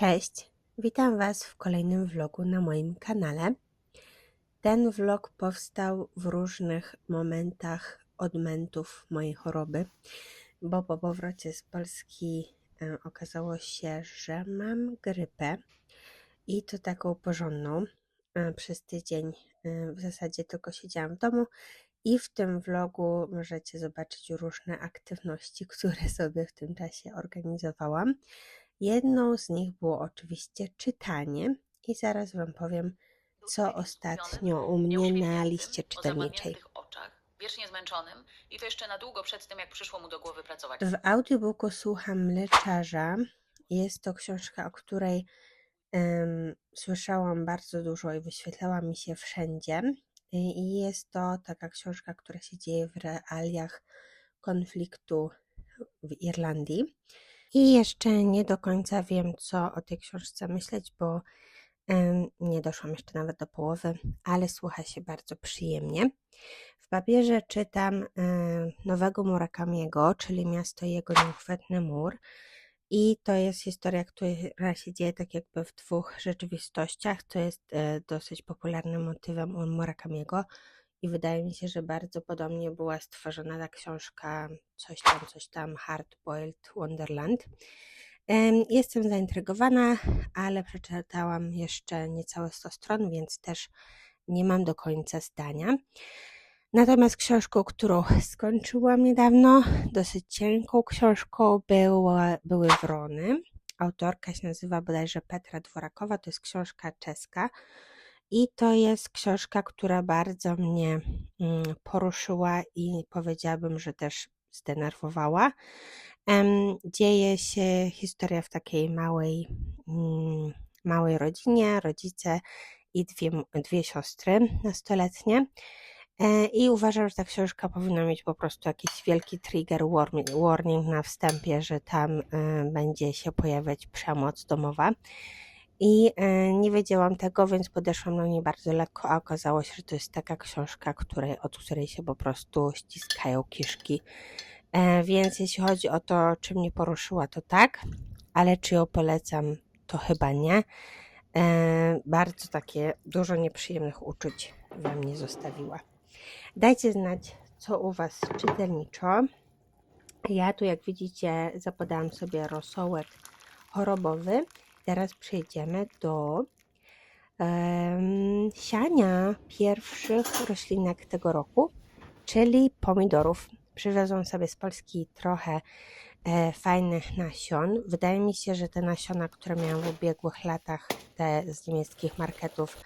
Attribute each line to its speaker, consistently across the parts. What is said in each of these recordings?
Speaker 1: Cześć, witam Was w kolejnym vlogu na moim kanale. Ten vlog powstał w różnych momentach odmentów mojej choroby, bo po powrocie z Polski e, okazało się, że mam grypę i to taką porządną. E, Przez tydzień e, w zasadzie tylko siedziałam w domu i w tym vlogu możecie zobaczyć różne aktywności, które sobie w tym czasie organizowałam. Jedną z nich było oczywiście czytanie i zaraz Wam powiem, co ostatnio u mnie na liście czytelniczej.
Speaker 2: wiecznie zmęczonym i to jeszcze na długo przed tym, jak przyszło mu do głowy pracować.
Speaker 1: W audiobooku słucham Mleczarza. Jest to książka, o której em, słyszałam bardzo dużo i wyświetlała mi się wszędzie. I i jest to taka książka, która się dzieje w realiach konfliktu w Irlandii. I jeszcze nie do końca wiem, co o tej książce myśleć, bo nie doszłam jeszcze nawet do połowy, ale słucha się bardzo przyjemnie. W papierze czytam e, nowego Murakamiego, czyli Miasto jego nieuchwytny mur. I to jest historia, która się dzieje tak jakby w dwóch rzeczywistościach, co jest e, dosyć popularnym motywem Murakamiego. I wydaje mi się, że bardzo podobnie była stworzona ta książka coś tam, coś tam, Hard Boiled Wonderland. Em, Jestem zaintrygowana, ale przeczytałam jeszcze niecałe 100 stron, więc też nie mam do końca zdania. Natomiast książką, którą skończyłam niedawno, dosyć cienką książką, była, były Wrony. Autorka się nazywa bodajże Petra Dworakowa, to jest książka czeska. I to jest książka, która bardzo mnie mm, poruszyła i powiedziałabym, że też zdenerwowała. Dzieje się historia w takiej małej, mm, małej rodzinie, rodzice i dwie, dwie siostry nastoletnie. E, I uważam, że ta książka powinna mieć po prostu jakiś wielki trigger warning na wstępie, że tam e, będzie się pojawiać przemoc domowa. I e, nie wiedziałam tego, więc podeszłam do niej bardzo lekko, a okazało się, że to jest taka książka, której, od której się po prostu ściskają kiszki. E, Więc jeśli chodzi o to, czy mnie poruszyła, to tak, ale czy ją polecam, to chyba nie. E, Bardzo takie dużo nieprzyjemnych uczuć we mnie zostawiła. Dajcie znać, co u Was czytelniczo. Ja tu, jak widzicie, zapodałam sobie rosołek chorobowy. Teraz przejdziemy do em, siania pierwszych roślinek tego roku, czyli pomidorów. Przywiozłam sobie z Polski trochę e, fajnych nasion. Wydaje mi się, że te nasiona, które miałam w ubiegłych latach, te z niemieckich marketów,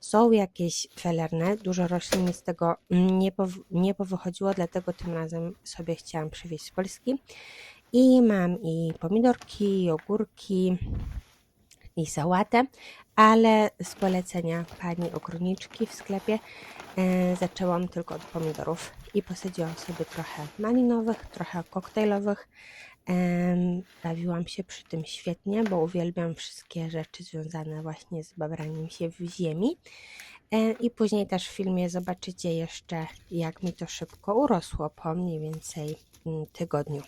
Speaker 1: są jakieś felerne. Dużo roślin z tego nie, pow- nie powychodziło, dlatego tym razem sobie chciałam przywieźć z Polski. I mam i pomidorki, i ogórki, i sałatę, ale z polecenia pani ogrodniczki w sklepie e, zaczęłam tylko od pomidorów i posadziłam sobie trochę malinowych, trochę koktajlowych. Em, Bawiłam się przy tym świetnie, bo uwielbiam wszystkie rzeczy związane właśnie z babraniem się w ziemi. E, I później też w filmie zobaczycie jeszcze, jak mi to szybko urosło po mniej więcej mm, tygodniu.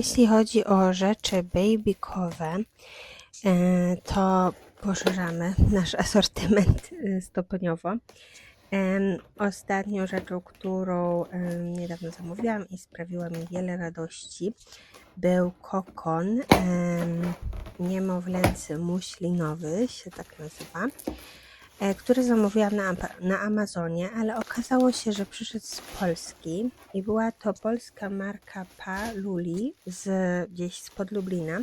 Speaker 1: Jeśli chodzi o rzeczy babykowe, e, to poszerzamy nasz asortyment e, stopniowo. Ostatnią rzeczą, którą niedawno zamówiłam i sprawiła mi wiele radości, był kokon em, niemowlęcy muślinowy, się tak nazywa, który zamówiłam na, na Amazonie, ale okazało się, że przyszedł z Polski i była to polska marka Pa Luli z gdzieś spod Lublina.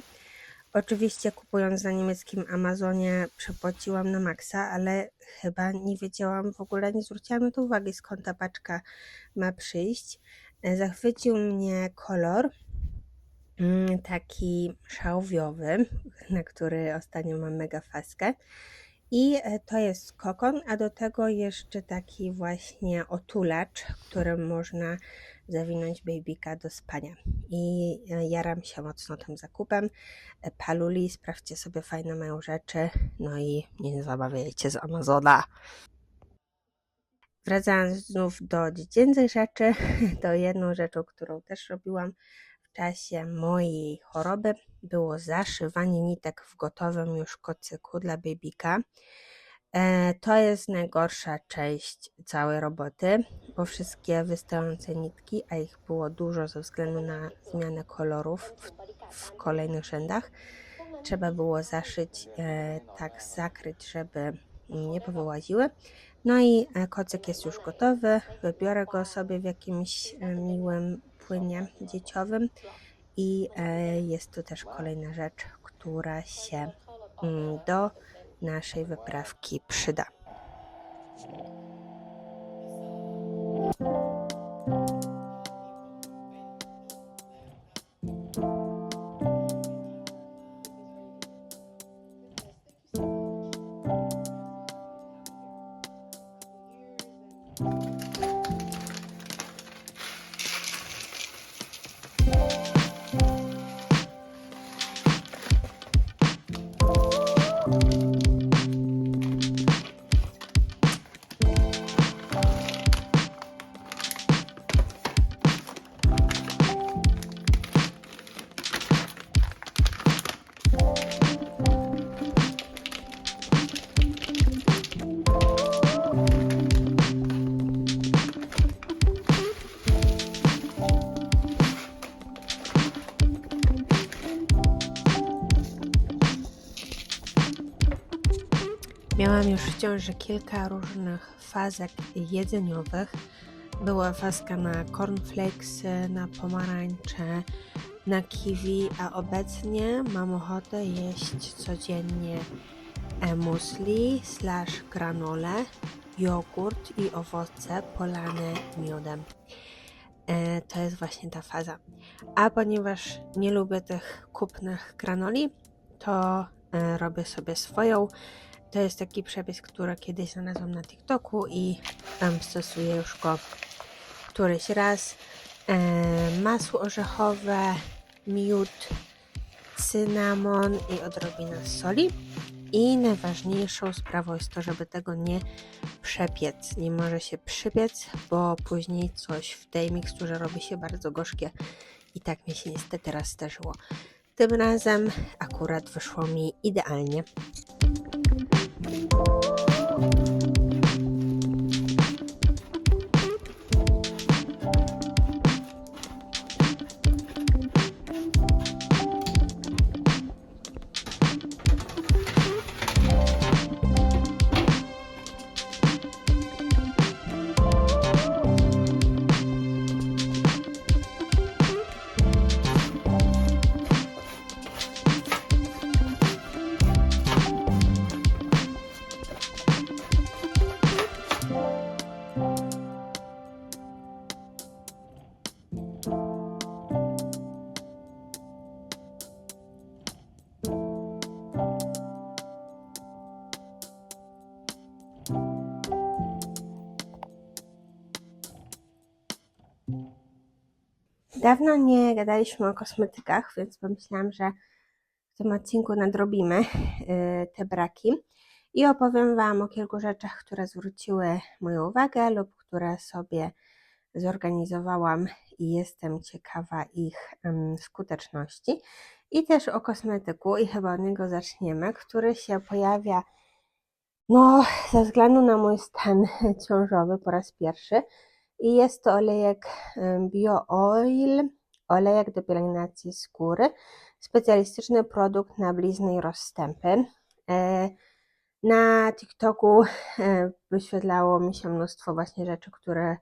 Speaker 1: Oczywiście kupując na niemieckim Amazonie przepłaciłam na maksa, ale chyba nie wiedziałam w ogóle, nie zwróciłam na to uwagi skąd ta paczka ma przyjść. E, Zachwycił mnie kolor, mm, taki szałwiowy, na który ostatnio mam mega faskę. I e, to jest kokon, a do tego jeszcze taki właśnie otulacz, którym można zawinąć babyka do spania. I e, jaram się mocno tym zakupem. E, Paluli, sprawdźcie sobie, fajne mają rzeczy. No i nie zamawiajcie z Amazona. Wracając znów do dziecięcych rzeczy, to jedną rzeczą, którą też robiłam czasie mojej choroby, było zaszywanie nitek w gotowym już kocyku dla babyka. E, To jest najgorsza część całej roboty, bo wszystkie wystające nitki, a ich było dużo ze względu na zmianę kolorów w, w kolejnych rzędach, trzeba było zaszyć, e, tak zakryć, żeby nie powyłaziły. No i e, kocyk jest już gotowy. Wybiorę go sobie w jakimś miłym płynie dzieciowym. I e, jest to też kolejna rzecz, która się mm, do naszej wyprawki przyda. Miałam już w ciąży kilka różnych fazek jedzeniowych. Była fazka na cornflakesy, na pomarańcze, na kiwi, a obecnie mam ochotę jeść codziennie e, musli slash granole, jogurt i owoce polane miodem. E, To jest właśnie ta faza. A ponieważ nie lubię tych kupnych granoli, to e, robię sobie swoją. To jest taki przepis, który kiedyś znalazłam na TikToku i tam stosuję już go któryś raz. E, masło orzechowe, miód, cynamon i odrobina soli. I najważniejszą sprawą jest to, żeby tego nie przepiec. Nie może się przypiec, bo później coś w tej miksturze robi się bardzo gorzkie. I tak mi się niestety raz zdarzyło. Tym razem akurat wyszło mi idealnie. Dawno nie gadaliśmy o kosmetykach, więc pomyślałam, że w tym odcinku nadrobimy y, te braki i opowiem Wam o kilku rzeczach, które zwróciły moją uwagę lub które sobie zorganizowałam i jestem ciekawa ich skuteczności. I też o kosmetyku, i chyba od niego zaczniemy, który się pojawia no, ze względu na mój stan ciążowy po raz pierwszy. I jest to olejek em, Bio Oil, olejek do pielęgnacji skóry, specjalistyczny produkt na blizny i rozstępy. E, Na TikToku e, wyświetlało mi się mnóstwo właśnie rzeczy, które,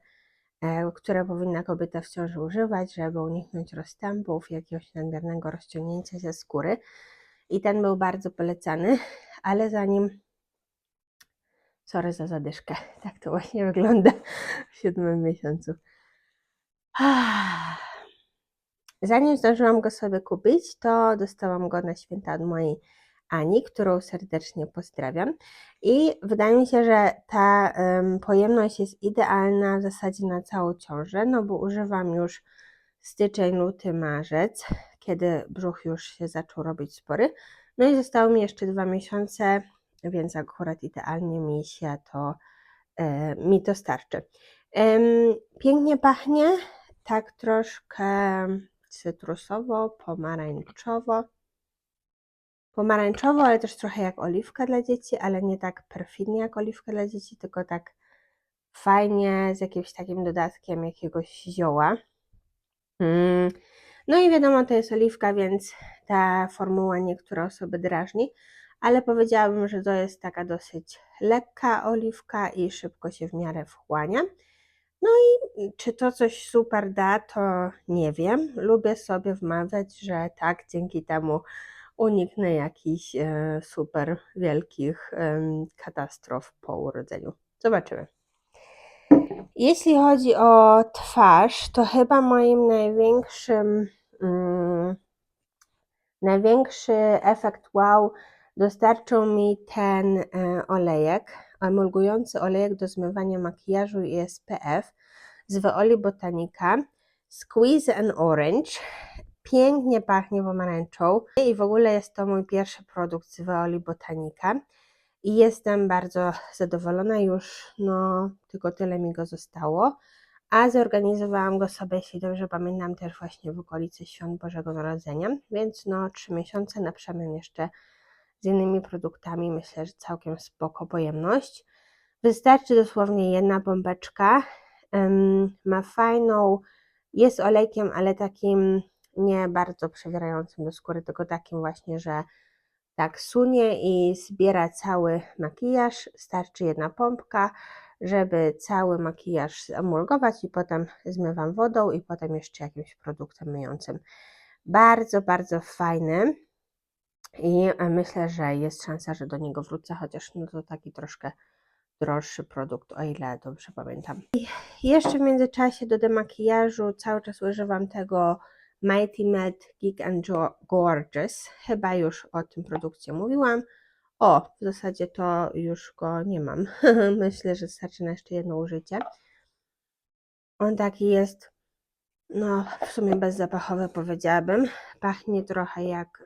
Speaker 1: e, które powinna kobieta w ciąży używać, żeby uniknąć rozstępów, jakiegoś nadmiernego rozciągnięcia się skóry. I ten był bardzo polecany, ale zanim Sorry za zadyszkę. Tak to właśnie wygląda w siódmym miesiącu. Zanim zdążyłam go sobie kupić, to dostałam go na święta od mojej Ani, którą serdecznie pozdrawiam. I wydaje mi się, że ta em, pojemność jest idealna w zasadzie na całą ciążę, no bo używam już styczeń, luty, marzec, kiedy brzuch już się zaczął robić spory. No i zostało mi jeszcze dwa miesiące, więc akurat idealnie mi się to, e, mi to starczy. Pięknie pachnie, tak troszkę cytrusowo, pomarańczowo. Pomarańczowo, ale też trochę jak oliwka dla dzieci, ale nie tak perfidnie jak oliwka dla dzieci, tylko tak fajnie z jakimś takim dodatkiem jakiegoś zioła. Mm. No i wiadomo, to jest oliwka, więc ta formuła niektóre osoby drażni, ale powiedziałabym, że to jest taka dosyć lekka oliwka i szybko się w miarę wchłania. No i czy to coś super da, to nie wiem. Lubię sobie wmawiać, że tak, dzięki temu uniknę jakichś e, super wielkich katastrof po urodzeniu. Zobaczymy. Jeśli chodzi o twarz, to chyba moim największym, mm, największy efekt wow dostarczył mi ten e, olejek, emulgujący olejek do zmywania makijażu i SPF z Veoli Botanica Squeeze and Orange. Pięknie pachnie pomarańczą i w ogóle jest to mój pierwszy produkt z Veoli Botanica i jestem bardzo zadowolona. Już, no tylko tyle mi go zostało, a zorganizowałam go sobie, jeśli dobrze pamiętam, też właśnie w okolicy Świąt Bożego Narodzenia, więc no trzy miesiące na przemian jeszcze z innymi produktami, myślę, że całkiem spoko pojemność. Wystarczy dosłownie jedna bombeczka, ma fajną, jest olejkiem, ale takim nie bardzo przewierającym do skóry, tylko takim właśnie, że tak sunie i zbiera cały makijaż. Starczy jedna pompka, żeby cały makijaż emulgować i potem zmywam wodą i potem jeszcze jakimś produktem myjącym. Bardzo, bardzo fajny i e, myślę, że jest szansa, że do niego wrócę, chociaż no to taki troszkę droższy produkt, o ile dobrze pamiętam. I jeszcze w międzyczasie do demakijażu cały czas używam tego Mighty Melt Geek and Gorgeous. Chyba już o tym produkcie mówiłam. O, w zasadzie to już go nie mam. Myślę, że starczy na jeszcze jedno użycie. On taki jest, no w sumie bezzapachowy powiedziałabym. Pachnie trochę jak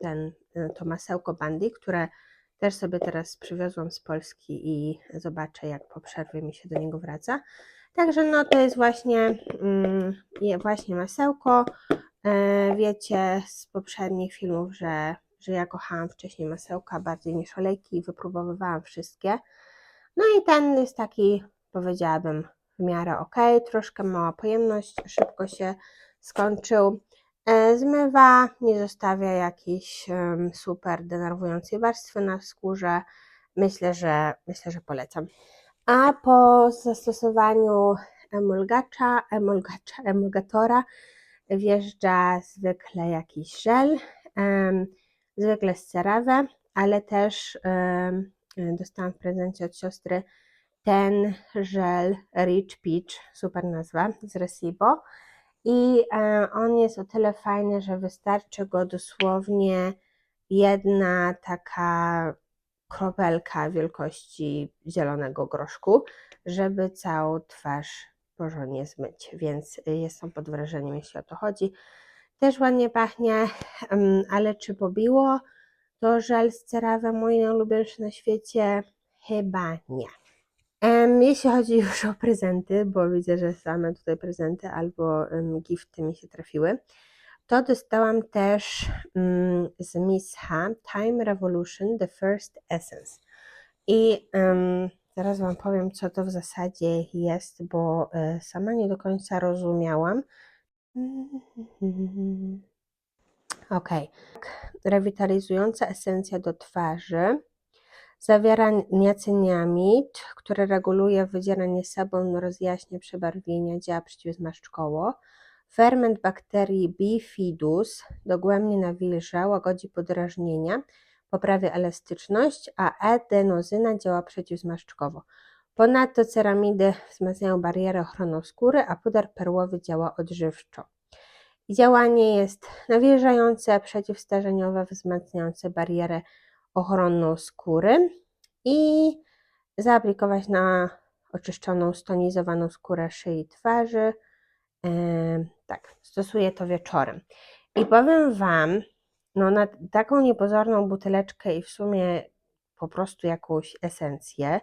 Speaker 1: ten, y, to masełko Bandy, które też sobie teraz przywiozłam z Polski i zobaczę, jak po przerwie mi się do niego wraca. Także no to jest właśnie, mm, właśnie masełko. E, Wiecie z poprzednich filmów, że, że ja kochałam wcześniej masełka bardziej niż olejki i wypróbowywałam wszystkie. No i ten jest taki, powiedziałabym, w miarę ok, troszkę mała pojemność, szybko się skończył. E, Zmywa, nie zostawia jakiejś super denerwującej warstwy na skórze. Myślę, że myślę, że polecam. A po zastosowaniu emulgacza, emulgacza, emulgatora wjeżdża zwykle jakiś żel, zwykle z CeraVe, ale też dostałam w prezencie od siostry ten żel Rich Peach, super nazwa, z Recibo. I e, on jest o tyle fajny, że wystarczy go dosłownie jedna taka kropelka wielkości zielonego groszku, żeby całą twarz porządnie zmyć, więc jestem pod wrażeniem, jeśli o to chodzi. Też ładnie pachnie, ale czy pobiło to żel z CeraVe mój najulubieńszy na świecie? Chyba nie. Jeśli chodzi już o prezenty, bo widzę, że same tutaj prezenty albo gifty mi się trafiły, to dostałam też mm, z Miss H Time Revolution The First Essence. I zaraz Wam powiem, co to w zasadzie jest, bo e, sama nie do końca rozumiałam. Ok. Rewitalizująca esencja do twarzy. Zawiera niacyniamid, który reguluje wydzieranie sebum, rozjaśnia przebarwienia, działa przeciwzmarszczkowo. Ferment bakterii bifidus dogłębnie nawilża, łagodzi podrażnienia, poprawia elastyczność, a adenozyna działa przeciwzmarszczkowo. Ponadto ceramidy wzmacniają barierę ochronną skóry, a puder perłowy działa odżywczo. Działanie jest nawilżające, przeciwstarzeniowe, wzmacniające barierę ochronną skóry i zaaplikować na oczyszczoną, stonizowaną skórę szyi i twarzy. Tak, stosuję to wieczorem. I powiem Wam, no na taką niepozorną buteleczkę i w sumie po prostu jakąś esencję,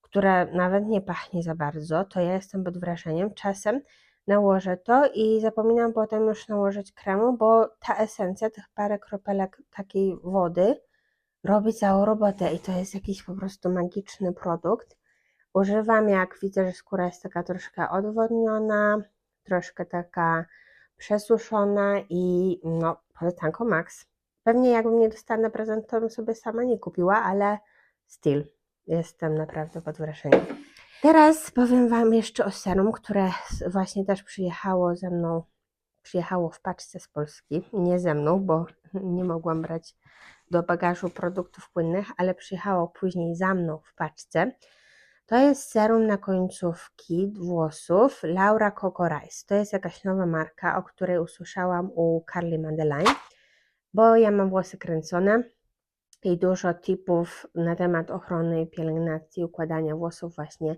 Speaker 1: która nawet nie pachnie za bardzo, to ja jestem pod wrażeniem. Czasem nałożę to i zapominam potem już nałożyć kremu, bo ta esencja, tych parę kropelek takiej wody robi całą robotę i to jest jakiś po prostu magiczny produkt. Używam jak widzę, że skóra jest taka troszkę odwodniona, troszkę taka przesuszona i no polecanko max. Pewnie jakbym nie dostała na prezent, to bym sobie sama nie kupiła, ale still jestem naprawdę pod wrażeniem. Teraz powiem Wam jeszcze o serum, które właśnie też przyjechało ze mną, przyjechało w paczce z Polski. Nie ze mną, bo nie mogłam brać do bagażu produktów płynnych, ale przyjechało później za mną w paczce. To jest serum na końcówki włosów Laura Coco Rice. To jest jakaś nowa marka, o której usłyszałam u Carly Madeline, bo ja mam włosy kręcone i dużo tipów na temat ochrony, pielęgnacji, układania włosów właśnie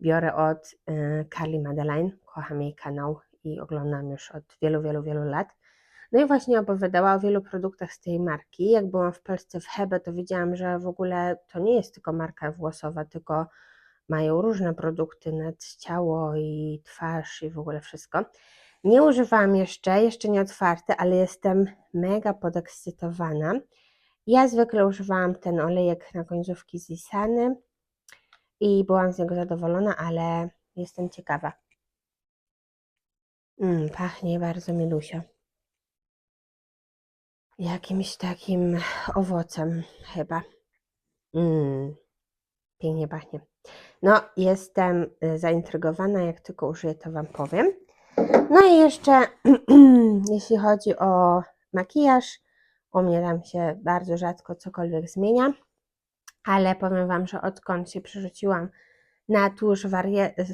Speaker 1: biorę od y, Carly Madeline. Kocham jej kanał i oglądam już od wielu, wielu, wielu lat. No i właśnie opowiadała o wielu produktach z tej marki. Jak byłam w Polsce w Hebe, to wiedziałam, że w ogóle to nie jest tylko marka włosowa, tylko mają różne produkty na ciało i twarz i w ogóle wszystko. Nie używałam jeszcze, jeszcze nie otwarte, ale jestem mega podekscytowana. Ja zwykle używałam ten olejek na końcówki z Isany i byłam z niego zadowolona, ale jestem ciekawa. Mm, pachnie bardzo milusio. Jakimś takim owocem chyba. Mm, pięknie pachnie. No, jestem y, zaintrygowana, jak tylko użyję, to Wam powiem. No i jeszcze, jeśli chodzi o makijaż, u mnie tam się bardzo rzadko cokolwiek zmienia, ale powiem Wam, że odkąd się przerzuciłam na tusz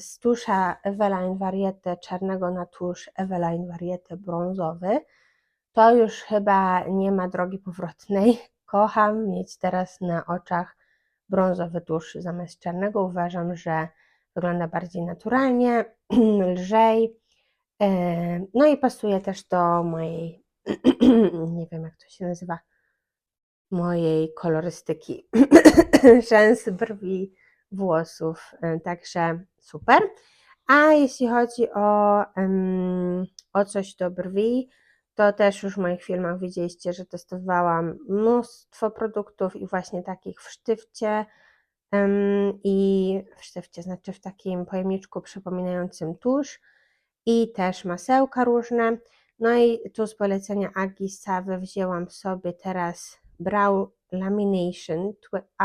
Speaker 1: z tusza Eveline Variety czarnego na tusz Eveline Variety brązowy, to już chyba nie ma drogi powrotnej. Kocham mieć teraz na oczach brązowy tusz zamiast czarnego. Uważam, że wygląda bardziej naturalnie, lżej. E, No i pasuje też do mojej, nie wiem jak to się nazywa, mojej kolorystyki rzęs, brwi, włosów. E, Także super. A jeśli chodzi o, o coś do brwi, to też już w moich filmach widzieliście, że testowałam mnóstwo produktów i właśnie takich w sztywcie i w sztywcie, znaczy w takim pojemniczku przypominającym tusz i też masełka różne. No i tu z polecenia Agi Sawy wzięłam sobie teraz Brow Lamination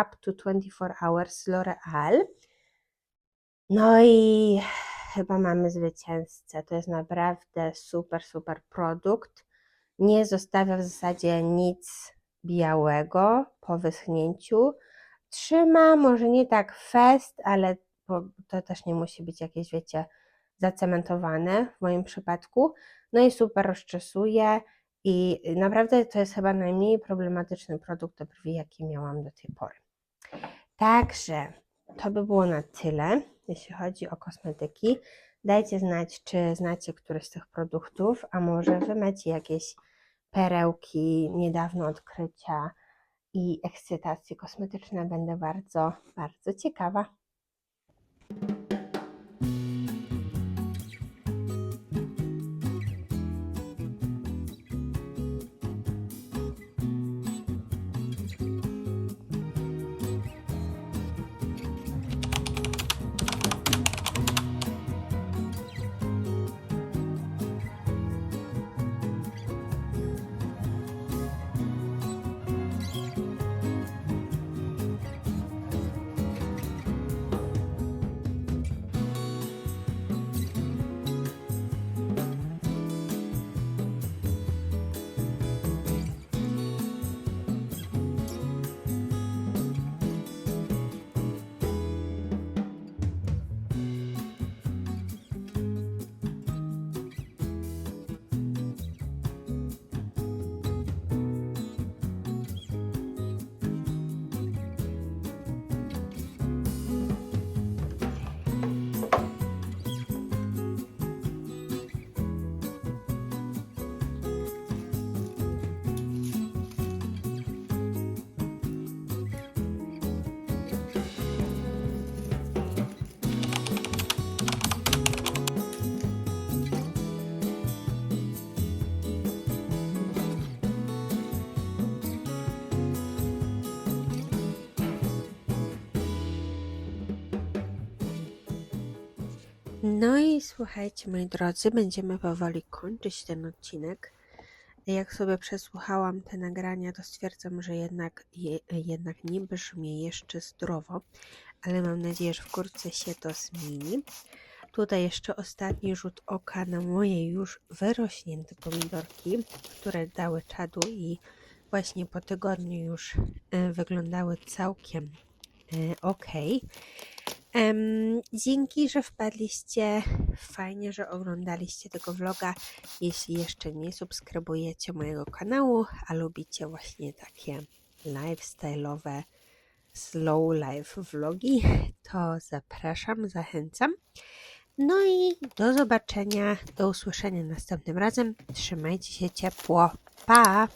Speaker 1: Up to 24 Hours L'Oreal. No i chyba mamy zwycięzcę. To jest naprawdę super, super produkt. Nie zostawia w zasadzie nic białego po wyschnięciu. Trzyma, może nie tak fest, ale to też nie musi być jakieś, wiecie, zacementowane w moim przypadku. No i super rozczesuje i naprawdę to jest chyba najmniej problematyczny produkt do brwi, jaki miałam do tej pory. Także to by było na tyle, jeśli chodzi o kosmetyki. Dajcie znać, czy znacie któryś z tych produktów, a może wy macie jakieś perełki, niedawno odkrycia i ekscytacje kosmetyczne. Będę bardzo, bardzo ciekawa. No i słuchajcie, moi drodzy, będziemy powoli kończyć ten odcinek. Jak sobie przesłuchałam te nagrania, to stwierdzam, że jednak, je, jednak nie brzmi jeszcze zdrowo, ale mam nadzieję, że wkrótce się to zmieni. Tutaj jeszcze ostatni rzut oka na moje już wyrośnięte pomidorki, które dały czadu i właśnie po tygodniu już e, wyglądały całkiem ok. Em, dzięki, że wpadliście. Fajnie, że oglądaliście tego vloga. Jeśli jeszcze nie subskrybujecie mojego kanału, a lubicie właśnie takie lifestyle'owe, slow life vlogi, to zapraszam, zachęcam. No i do zobaczenia, do usłyszenia następnym razem. Trzymajcie się ciepło. Pa!